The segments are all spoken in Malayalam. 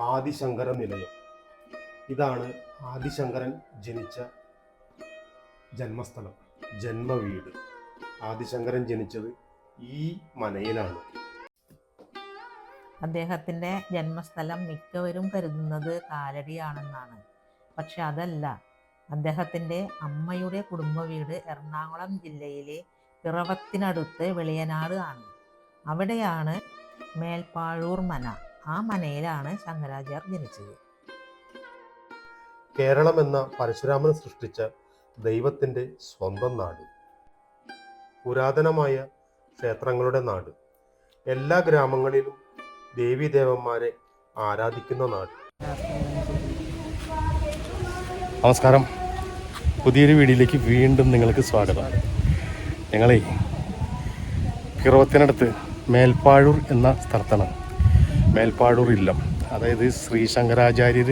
ആദിശങ്കര നിലയം ഇതാണ് ആദിശങ്കരൻ ജനിച്ച ജന്മസ്ഥലം ജന്മവീട്. ആദിശങ്കരൻ ജനിച്ചത് ഈ മനയിലാണ്. അദ്ദേഹത്തിന്റെ ജന്മസ്ഥലം മിക്കവരും കരുതുന്നത് കാലടിയാണെന്നാണ്. പക്ഷെ അതല്ല അദ്ദേഹത്തിന്റെ അമ്മയുടെ കുടുംബ വീട് എറണാകുളം ജില്ലയിലെ പിറവത്തിനടുത്ത് വെളിയനാട് ആണ്. അവിടെയാണ് മേൽപ്പാഴൂർ മന. ആ മനയിലാണ് ശങ്കരാചാര്യർ ജനിച്ചത്. കേരളം എന്ന പരശുരാമൻ സൃഷ്ടിച്ച ദൈവത്തിന്റെ സ്വന്തം നാട്. പുരാതനമായ ക്ഷേത്രങ്ങളുടെ നാട്. എല്ലാ ഗ്രാമങ്ങളിലും ദേവീദേവന്മാരെ ആരാധിക്കുന്ന നാട്. നമസ്കാരം. പുതിയൊരു വീഡിയോയിലേക്ക് വീണ്ടും നിങ്ങൾക്ക് സ്വാഗതം. ഞങ്ങളെ കിറവത്തിനടുത്ത് മേൽപ്പാഴൂർ എന്ന സ്ഥലത്താണ് മേൽപ്പാഴൂർ ഇല്ലം അതായത് ശ്രീ ശങ്കരാചാര്യർ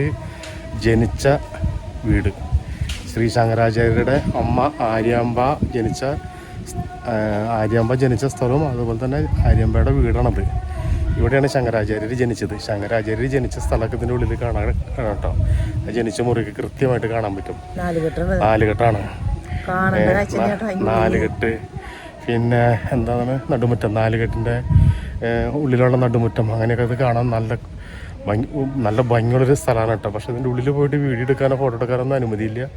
ജനിച്ച വീട്. ശ്രീ ശങ്കരാചാര്യരുടെ അമ്മ ആര്യാമ്പ ജനിച്ച ആര്യാമ്പ ജനിച്ച സ്ഥലവും അതുപോലെ തന്നെ ആര്യാമ്പയുടെ വീടാണത്. ഇവിടെയാണ് ശങ്കരാചാര്യർ ജനിച്ചത്. ശങ്കരാചാര്യർ ജനിച്ച സ്ഥലമൊക്കെ ഇതിന്റെ ഉള്ളിൽ കാണാൻ കേട്ടോ. ജനിച്ച മുറിക്ക് കൃത്യമായിട്ട് കാണാൻ പറ്റും. നാലുകെട്ട് നാലുകെട്ടാണ്. നാലുകെട്ട്. പിന്നെ എന്താണ് നടുമുറ്റം? നാലുകെട്ടിന്റെ ഉള്ളിലുള്ള നടുമുറ്റം അങ്ങനെയൊക്കെ അത് കാണാൻ നല്ല ഭംഗി നല്ല ഭംഗിയുള്ളൊരു സ്ഥലമാണ് കേട്ടോ. പക്ഷേ ഇതിന്റെ ഉള്ളിൽ പോയിട്ട് വീഡിയോ എടുക്കാനോ ഫോട്ടോ എടുക്കാനോ ഒന്നും അനുമതിയില്ല.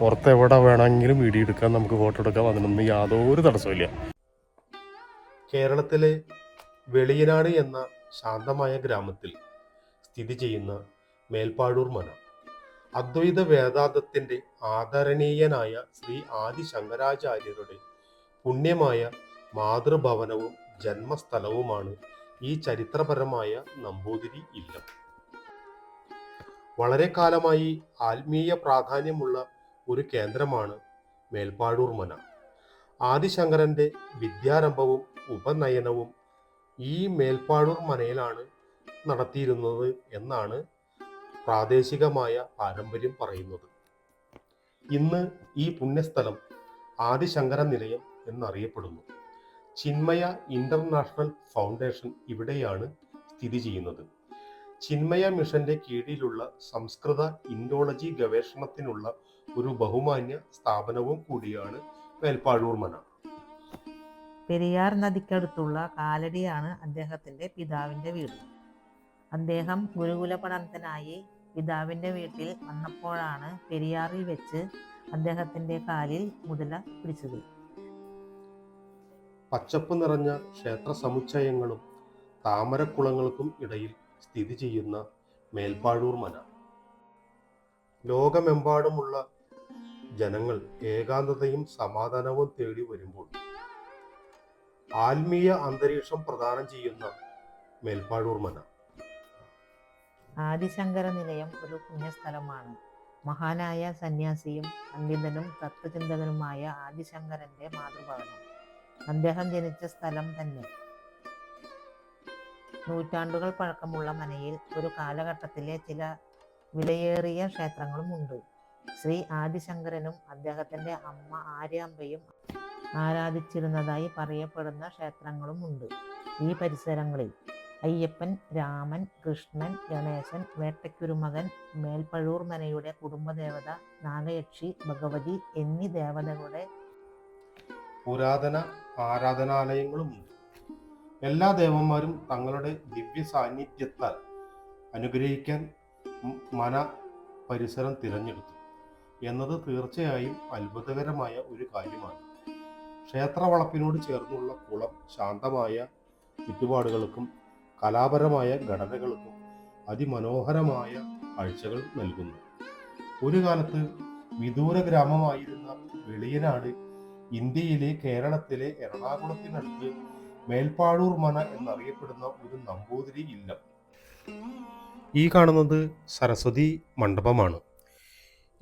പുറത്ത് എവിടെ വേണമെങ്കിലും വീഡിയോ എടുക്കാൻ നമുക്ക് ഫോട്ടോ എടുക്കാം. അതിനൊന്നും യാതൊരു തടസ്സമില്ല കേരളത്തിലെ വെളിയനാട് എന്ന ശാന്തമായ ഗ്രാമത്തിൽ സ്ഥിതി ചെയ്യുന്ന മേൽപ്പാഴൂർ മന അദ്വൈത വേദാന്തത്തിന്റെ ആദരണീയനായ ശ്രീ ആദി ശങ്കരാചാര്യരുടെ പുണ്യമായ മാതൃഭവനവും ജന്മസ്ഥലവുമാണ്. ഈ ചരിത്രപരമായ നമ്പൂതിരി ഇല്ലം. വളരെ കാലമായി ആത്മീയ പ്രാധാന്യമുള്ള ഒരു കേന്ദ്രമാണ് മേൽപ്പാടൂർ മന. ആദിശങ്കരന്റെ വിദ്യാരംഭവും ഉപനയനവും ഈ മേൽപ്പാടൂർ മനയിലാണ് നടത്തിയിരുന്നത് എന്നാണ് പ്രാദേശികമായ പാരമ്പര്യം പറയുന്നത്. ഇന്ന് ഈ പുണ്യസ്ഥലം ആദിശങ്കര നിലയം എന്നറിയപ്പെടുന്നു. ചിന്മയ ഇന്റർനാഷണൽ ഫൗണ്ടേഷൻ ഇവിടെയാണ് സ്ഥിതി ചെയ്യുന്നത്. ചിന്മയ മിഷന്റെ കീഴിലുള്ള സംസ്കൃത ഇൻഡോളജി ഗവേഷണത്തിനുള്ള ഒരു ബഹുമാന്യ സ്ഥാപനവും കൂടിയാണ് മേൽപ്പാഴൂർ മന. പെരിയാർ നദിക്കടുത്തുള്ള കാലടിയാണ് അദ്ദേഹത്തിന്റെ പിതാവിന്റെ വീട്. അദ്ദേഹം ഗുരുകുല പഠനത്തിനായി പിതാവിന്റെ വീട്ടിൽ വന്നപ്പോഴാണ് പെരിയാറിൽ വെച്ച് അദ്ദേഹത്തിന്റെ കാലിൽ മുതല പിടിച്ചത്. പച്ചപ്പ് നിറഞ്ഞ ക്ഷേത്ര സമുച്ചയങ്ങളും താമരക്കുളങ്ങൾക്കും ഇടയിൽ സ്ഥിതി ചെയ്യുന്ന മേൽപ്പാഴൂർ മന. ലോകമെമ്പാടുമുള്ള ജനങ്ങൾ ഏകാന്തതയും സമാധാനവും തേടി വരുമ്പോൾ ആത്മീയ അന്തരീക്ഷം പ്രദാനം ചെയ്യുന്ന മേൽപ്പാഴൂർ മന. ആദിശങ്കര നിലയം ഒരു പുണ്യസ്ഥലമാണ്. മഹാനായ സന്യാസിയും പണ്ഡിതനും തത്വചിന്തകനുമായ ആദിശങ്കരന്റെ മാതൃഭവനം അദ്ദേഹം ജനിച്ച സ്ഥലം തന്നെ. നൂറ്റാണ്ടുകൾ പഴക്കമുള്ള മനയിൽ ഒരു കാലഘട്ടത്തിലെ ചില വിലയേറിയ ക്ഷേത്രങ്ങളും ഉണ്ട്. ശ്രീ ആദിശങ്കരനും അദ്ദേഹത്തിന്റെ അമ്മ ആര്യാമ്പയും ആരാധിച്ചിരുന്നതായി പറയപ്പെടുന്ന ക്ഷേത്രങ്ങളും ഉണ്ട്. ഈ പരിസരങ്ങളിൽ അയ്യപ്പൻ രാമൻ കൃഷ്ണൻ ഗണേശൻ വേട്ടയ്ക്കുരുമകൻ മേൽപ്പഴൂർ മനയുടെ കുടുംബദേവത നാഗയക്ഷി ഭഗവതി എന്നീ ദേവതകളുടെ പുരാതന ആരാധനാലയങ്ങളുമുണ്ട് എല്ലാ ദേവന്മാരും തങ്ങളുടെ ദിവ്യ സാന്നിധ്യത്താൽ അനുഗ്രഹിക്കാൻ മന പരിസരം തിരഞ്ഞെടുത്തു. എന്നത് തീർച്ചയായും അത്ഭുതകരമായ ഒരു കാര്യമാണ്. ക്ഷേത്ര വളപ്പിനോട് ചേർന്നുള്ള കുളം ശാന്തമായ ചുറ്റുപാടുകൾക്കും കലാപരമായ ഘടനകൾക്കും അതിമനോഹരമായ കാഴ്ചകൾ നൽകുന്നു. ഒരു കാലത്ത് വിദൂര ഗ്രാമമായിരുന്ന വെളിയനാട് ഇന്ത്യയിലെ കേരളത്തിലെ എറണാകുളത്തിനടുത്ത് മേൽപ്പാടൂർ മന എന്നറിയപ്പെടുന്ന ഒരു നമ്പൂതിരി ഇല്ലം. ഈ കാണുന്നത് സരസ്വതി മണ്ഡപമാണ്.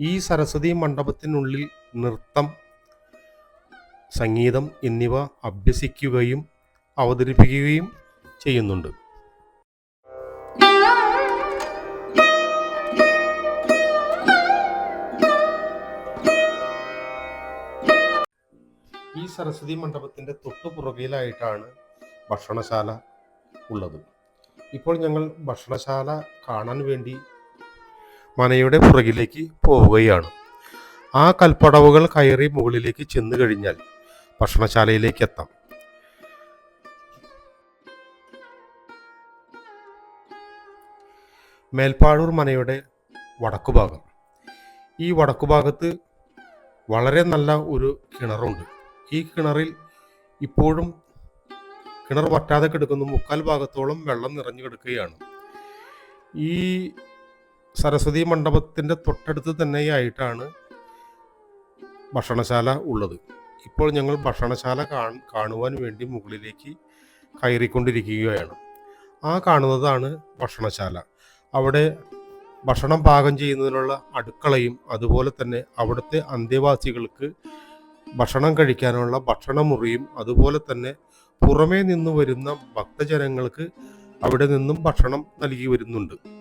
ഈ സരസ്വതി മണ്ഡപത്തിനുള്ളിൽ നൃത്തം സംഗീതം എന്നിവ അഭ്യസിക്കുകയും അവതരിപ്പിക്കുകയും ചെയ്യുന്നുണ്ട്. സരസ്വതി മണ്ഡപത്തിന്റെ തൊട്ടു പുറകിലായിട്ടാണ് ഭക്ഷണശാല ഉള്ളത്. ഇപ്പോൾ ഞങ്ങൾ ഭക്ഷണശാല കാണാൻ വേണ്ടി മനയുടെ പുറകിലേക്ക് പോവുകയാണ്. ആ കൽപ്പടവുകൾ കയറി മുകളിലേക്ക് ചെന്ന് കഴിഞ്ഞാൽ ഭക്ഷണശാലയിലേക്ക് എത്താം. മേൽപ്പാഴൂർ മനയുടെ വടക്കുഭാഗം. ഈ വടക്കുഭാഗത്ത് വളരെ നല്ല ഒരു കിണറുണ്ട്. ഈ കിണറിൽ ഇപ്പോഴും കിണർ വറ്റാതെ കിടക്കുന്നു. മുക്കാൽ ഭാഗത്തോളം വെള്ളം നിറഞ്ഞു കിടക്കുകയാണ്. ഈ സരസ്വതി മണ്ഡപത്തിന്റെ തൊട്ടടുത്ത് തന്നെയായിട്ടാണ് ഭക്ഷണശാല ഉള്ളത്. ഇപ്പോൾ ഞങ്ങൾ ഭക്ഷണശാല കാണുവാൻ വേണ്ടി മുകളിലേക്ക് കയറിക്കൊണ്ടിരിക്കുകയാണ്. ആ കാണുന്നതാണ് ഭക്ഷണശാല. അവിടെ ഭക്ഷണം പാകം ചെയ്യുന്നതിനുള്ള അടുക്കളയും അതുപോലെ തന്നെ അവിടുത്തെ അന്തേവാസികൾക്ക് ഭക്ഷണം കഴിക്കാനുള്ള ഭക്ഷണമുറിയും അതുപോലെ തന്നെ പുറമേ നിന്ന് വരുന്ന ഭക്തജനങ്ങൾക്ക് അവിടെ നിന്നും ഭക്ഷണം നൽകി വരുന്നുണ്ട്.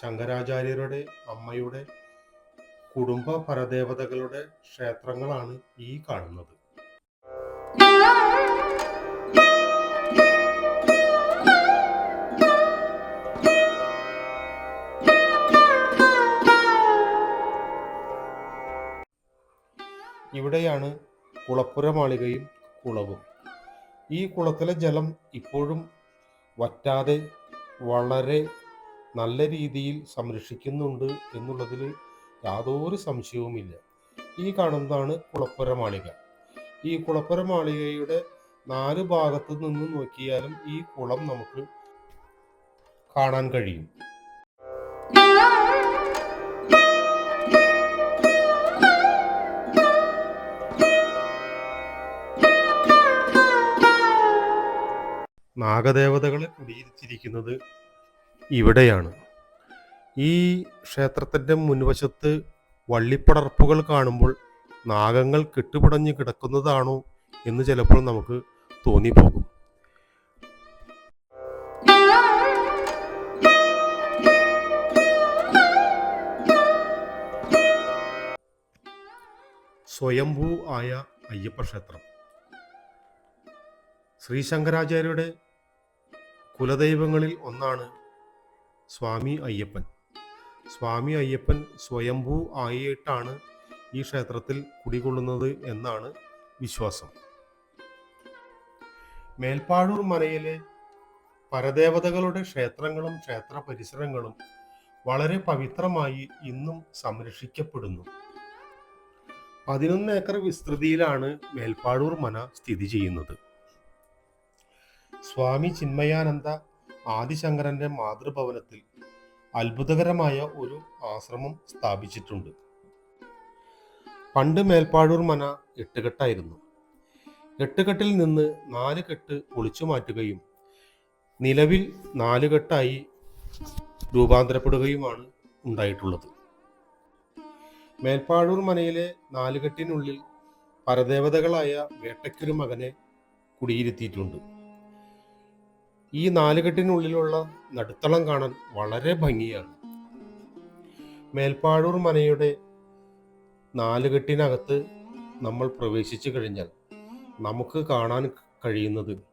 ശങ്കരാചാര്യരുടെ അമ്മയുടെ കുടുംബ പരദേവതകളുടെ ക്ഷേത്രങ്ങളാണ് ഈ കാണുന്നത്. ഇവിടെയാണ് കുളപ്പുര മാളികയും കുളവും. ഈ കുളത്തിലെ ജലം ഇപ്പോഴും വറ്റാതെ വളരെ നല്ല രീതിയിൽ സംരക്ഷിക്കുന്നുണ്ട് എന്നുള്ളതിൽ യാതൊരു സംശയവുമില്ല. ഈ കാണുന്നതാണ് കുളപ്പുര മാളിക. ഈ കുളപ്പുര മാളികയുടെ നാല് ഭാഗത്തു നിന്ന് നോക്കിയാലും ഈ കുളം നമുക്ക് കാണാൻ കഴിയും. നാഗദേവതകളെ കുടിയിരുത്തിയിരിക്കുന്നത് ഇവിടെയാണ്. ഈ ക്ഷേത്രത്തിന്റെ മുൻവശത്ത് വള്ളിപ്പടർപ്പുകൾ കാണുമ്പോൾ നാഗങ്ങൾ കെട്ടുപിടഞ്ഞ് കിടക്കുന്നതാണോ എന്ന് ചിലപ്പോൾ നമുക്ക് തോന്നിപ്പോകും. സ്വയംഭൂ ആയ അയ്യപ്പ ക്ഷേത്രം. ശ്രീ ശങ്കരാചാര്യരുടെ കുലദൈവങ്ങളിൽ ഒന്നാണ് സ്വാമി അയ്യപ്പൻ. സ്വാമി അയ്യപ്പൻ സ്വയംഭൂ ആയിട്ടാണ് ഈ ക്ഷേത്രത്തിൽ കുടികൊള്ളുന്നത് എന്നാണ് വിശ്വാസം. മേൽപ്പാടൂർ മനയിലെ പരദേവതകളുടെ ക്ഷേത്രങ്ങളും ക്ഷേത്ര പരിസരങ്ങളും വളരെ പവിത്രമായി ഇന്നും സംരക്ഷിക്കപ്പെടുന്നു. പതിനൊന്ന് ഏക്കർ വിസ്തൃതിയിലാണ് മേൽപ്പാടൂർ മന സ്ഥിതി ചെയ്യുന്നത്. സ്വാമി ചിന്മയാനന്ദ ആദിശങ്കരന്റെ മാതൃഭവനത്തിൽ അത്ഭുതകരമായ ഒരു ആശ്രമം സ്ഥാപിച്ചിട്ടുണ്ട്. പണ്ട് മേൽപ്പാടൂർ മന എട്ടുകെട്ടായിരുന്നു. എട്ടുകെട്ടിൽ നിന്ന് നാല് കെട്ട് ഒളിച്ചു മാറ്റുകയും നിലവിൽ നാല് കെട്ടായി രൂപാന്തരപ്പെടുകയുമാണ് ഉണ്ടായിട്ടുള്ളത്. മേൽപ്പാടൂർ മനയിലെ നാലുകെട്ടിനുള്ളിൽ പരദേവതകളായ വേട്ടയ്ക്കൊരു മകനെ കുടിയിരുത്തിയിട്ടുണ്ട്. ഈ നാലുകെട്ടിനുള്ളിലുള്ള നടുത്തളം കാണാൻ വളരെ ഭംഗിയാണ്. മേൽപ്പാടൂർ മനയുടെ നാലുകെട്ടിനകത്ത് നമ്മൾ പ്രവേശിച്ചു കഴിഞ്ഞാൽ നമുക്ക് കാണാൻ കഴിയുന്നത്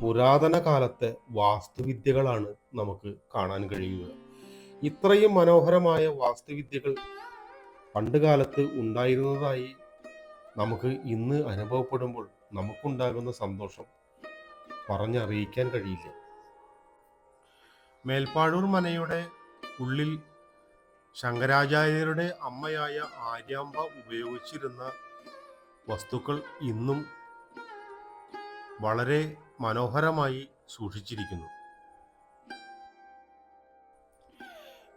പുരാതന കാലത്തെ വാസ്തുവിദ്യകളാണ് നമുക്ക് കാണാൻ കഴിയുക. ഇത്രയും മനോഹരമായ വാസ്തുവിദ്യകൾ പണ്ട് കാലത്ത് ഉണ്ടായിരുന്നതായി നമുക്ക് ഇന്ന് അനുഭവപ്പെടുമ്പോൾ നമുക്കുണ്ടാകുന്ന സന്തോഷം പറഞ്ഞറിയിക്കാൻ കഴിയില്ല. മേൽപ്പാഴൂർ മനയുടെ ഉള്ളിൽ ശങ്കരാചാര്യരുടെ അമ്മയായ ആര്യാമ്പ ഉപയോഗിച്ചിരുന്ന വസ്തുക്കൾ ഇന്നും വളരെ മനോഹരമായി സൂക്ഷിച്ചിരിക്കുന്നു.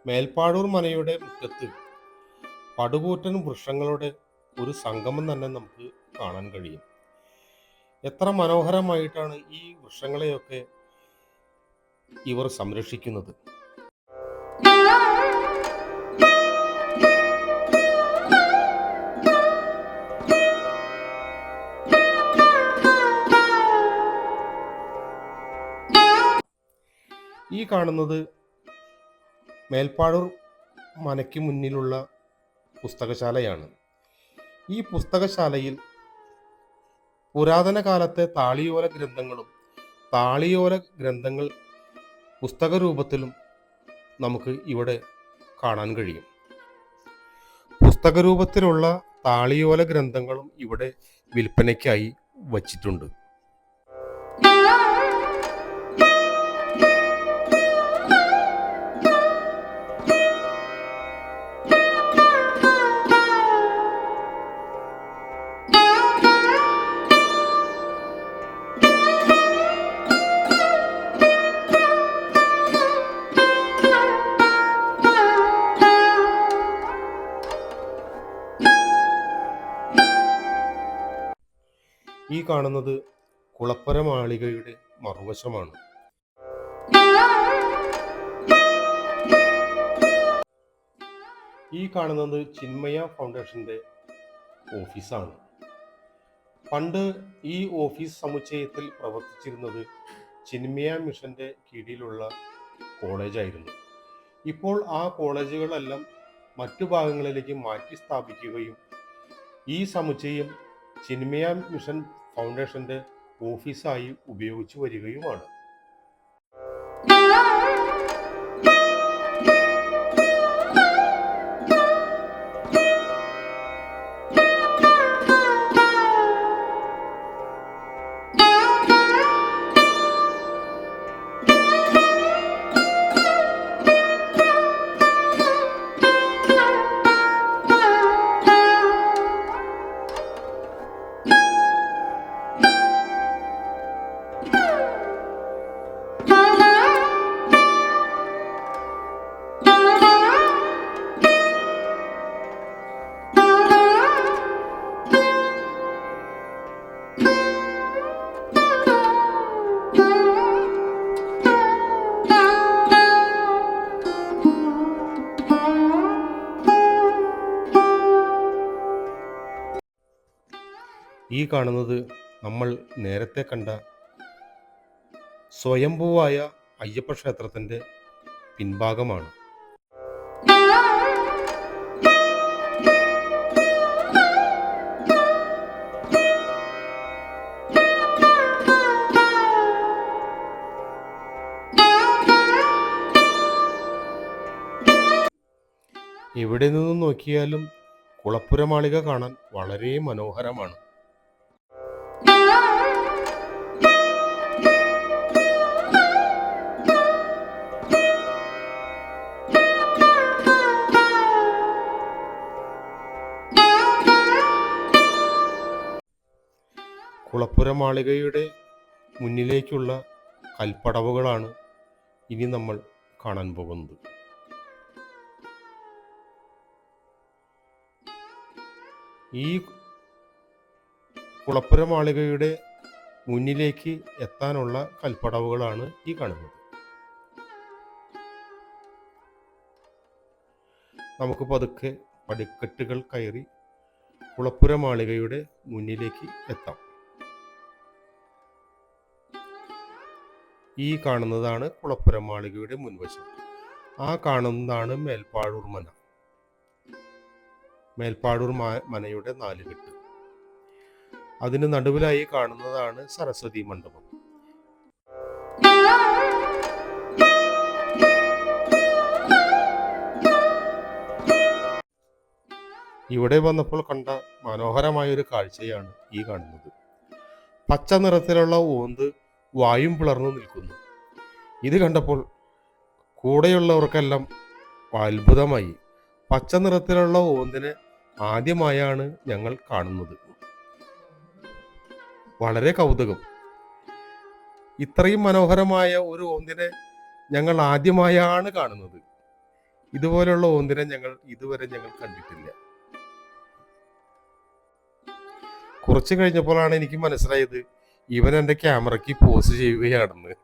മേൽപ്പാടൂർ മനയുടെ മുറ്റത്ത് പടുകൂറ്റൻ വൃക്ഷങ്ങളുടെ ഒരു സംഗമം തന്നെ നമുക്ക് കാണാൻ കഴിയും. എത്ര മനോഹരമായിട്ടാണ് ഈ വൃക്ഷങ്ങളെയൊക്കെ ഇവർ സംരക്ഷിക്കുന്നത്. ഈ കാണുന്നത് മേൽപ്പാടൂർ മനയ്ക്ക് മുന്നിലുള്ള പുസ്തകശാലയാണ്. ഈ പുസ്തകശാലയിൽ പുരാതന കാലത്തെ താളിയോല ഗ്രന്ഥങ്ങളും താളിയോല ഗ്രന്ഥങ്ങൾ പുസ്തക രൂപത്തിലും നമുക്ക് ഇവിടെ കാണാൻ കഴിയും. പുസ്തക രൂപത്തിലുള്ള താളിയോല ഗ്രന്ഥങ്ങളും ഇവിടെ വിൽപ്പനയ്ക്കായി വച്ചിട്ടുണ്ട്. കാണുന്നത് കുളപ്പര മാളികയുടെ മറുവശമാണ്. ഈ കാണുന്നത് ചിന്മയ ഫൗണ്ടേഷന്റെ ഓഫീസാണ്. പണ്ട് ഈ ഓഫീസ് സമുച്ചയത്തിൽ പ്രവർത്തിച്ചിരുന്നത് ചിന്മയ മിഷന്റെ കീഴിലുള്ള കോളേജായിരുന്നു. ഇപ്പോൾ ആ കോളേജുകളെല്ലാം മറ്റു ഭാഗങ്ങളിലേക്ക് മാറ്റി സ്ഥാപിക്കുകയും ഈ സമുച്ചയം ചിന്മയ മിഷൻ ഫൗണ്ടേഷന്റെ ഓഫീസായി ഉപയോഗിച്ചു വരികയുമാണ്. ഈ കാണുന്നത് നമ്മൾ നേരത്തെ കണ്ട സ്വയംഭൂവായ അയ്യപ്പ ക്ഷേത്രത്തിന്റെ പിൻഭാഗമാണ്. എവിടെ നിന്ന് നോക്കിയാലും കുളപ്പുര മാളിക കാണാൻ വളരെ മനോഹരമാണ്. കുളപ്പുര മാളികയുടെ മുന്നിലേക്കുള്ള കൽപ്പടവുകളാണ് ഇനി നമ്മൾ കാണാൻ പോകുന്നത്. ഈ കുളപ്പുര മാളികയുടെ മുന്നിലേക്ക് എത്താനുള്ള കൽപ്പടവുകളാണ് ഈ കാണുന്നത്. നമുക്ക് പതുക്കെ പടിക്കെട്ടുകൾ കയറി കുളപ്പുര മാളികയുടെ മുന്നിലേക്ക് എത്താം. ഈ കാണുന്നതാണ് കുളപ്പുര മാളികയുടെ മുൻവശം. ആ കാണുന്നതാണ് മേൽപ്പാഴൂർ മേൽപ്പാടൂർ മനയുടെ നാലുകെട്ട്. അതിന് നടുവിലായി കാണുന്നതാണ് സരസ്വതി മണ്ഡപം. ഇവിടെ വന്നപ്പോൾ കണ്ട മനോഹരമായ ഒരു കാഴ്ചയാണ് ഈ കാണുന്നത്. പച്ച നിറത്തിലുള്ള ഓന്ത് വായും പിളർന്നു നിൽക്കുന്നു. ഇത് കണ്ടപ്പോൾ കൂടെയുള്ളവർക്കെല്ലാം അത്ഭുതമായി. പച്ച നിറത്തിലുള്ള ഓന്തിനെ ആദ്യമായാണ് ഞങ്ങൾ കാണുന്നത്. വളരെ കൗതുകം. ഇത്രയും മനോഹരമായ ഒരു ഓന്തിനെ ഞങ്ങൾ ആദ്യമായാണ് കാണുന്നത്. ഇതുപോലെയുള്ള ഓന്തിനെ ഞങ്ങൾ ഇതുവരെ ഞങ്ങൾ കണ്ടിട്ടില്ല. കുറച്ച് കഴിഞ്ഞപ്പോഴാണ് എനിക്ക് മനസ്സിലായത് ഇവൻ എന്റെ ക്യാമറയ്ക്ക് പോസ് ചെയ്യുകയാണെന്ന്.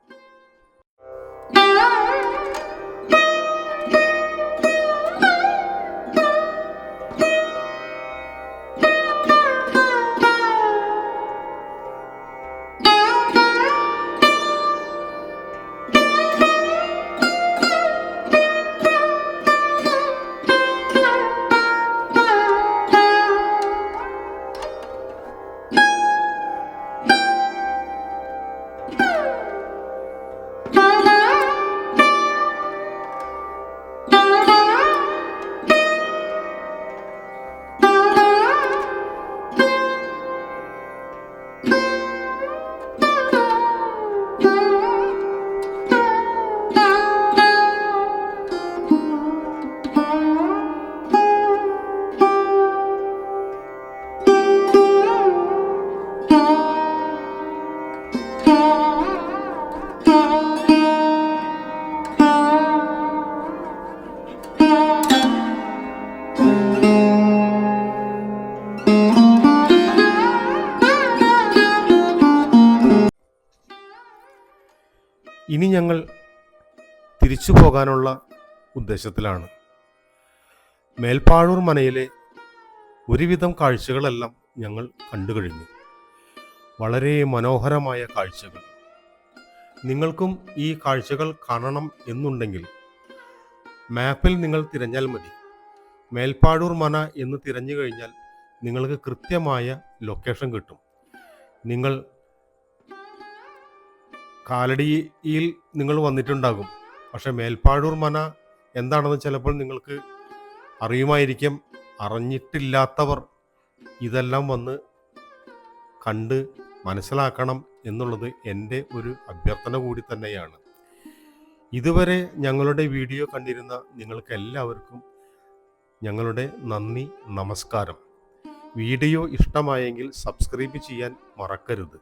ഇനി ഞങ്ങൾ തിരിച്ചു പോകാനുള്ള ഉദ്ദേശത്തിലാണ്. മേൽപ്പാഴൂർ മനയിലെ ഒരുവിധം കാഴ്ചകളെല്ലാം ഞങ്ങൾ കണ്ടു കഴിഞ്ഞു. വളരെ മനോഹരമായ കാഴ്ചകൾ. നിങ്ങൾക്കും ഈ കാഴ്ചകൾ കാണണം എന്നുണ്ടെങ്കിൽ മാപ്പിൽ നിങ്ങൾ തിരഞ്ഞാൽ മതി. മേൽപ്പാടൂർ മന എന്ന് തിരഞ്ഞു കഴിഞ്ഞാൽ നിങ്ങൾക്ക് കൃത്യമായ ലൊക്കേഷൻ കിട്ടും. നിങ്ങൾ കാലടിയിൽ നിങ്ങൾ വന്നിട്ടുണ്ടാകും. പക്ഷെ മേൽപ്പാഴൂർ മന എന്താണെന്ന് ചിലപ്പോൾ നിങ്ങൾക്ക് അറിയുമായിരിക്കും. അറിഞ്ഞിട്ടില്ലാത്തവർ ഇതെല്ലാം വന്ന് കണ്ട് മനസ്സിലാക്കണം എന്നുള്ളത് എന്റെ ഒരു അഭ്യർത്ഥന കൂടി തന്നെയാണ്. ഇതുവരെ ഞങ്ങളുടെ വീഡിയോ കണ്ടിരുന്ന നിങ്ങൾക്ക് എല്ലാവർക്കും ഞങ്ങളുടെ നന്ദി നമസ്കാരം. വീഡിയോ ഇഷ്ടമായെങ്കിൽ സബ്സ്ക്രൈബ് ചെയ്യാൻ മറക്കരുത്.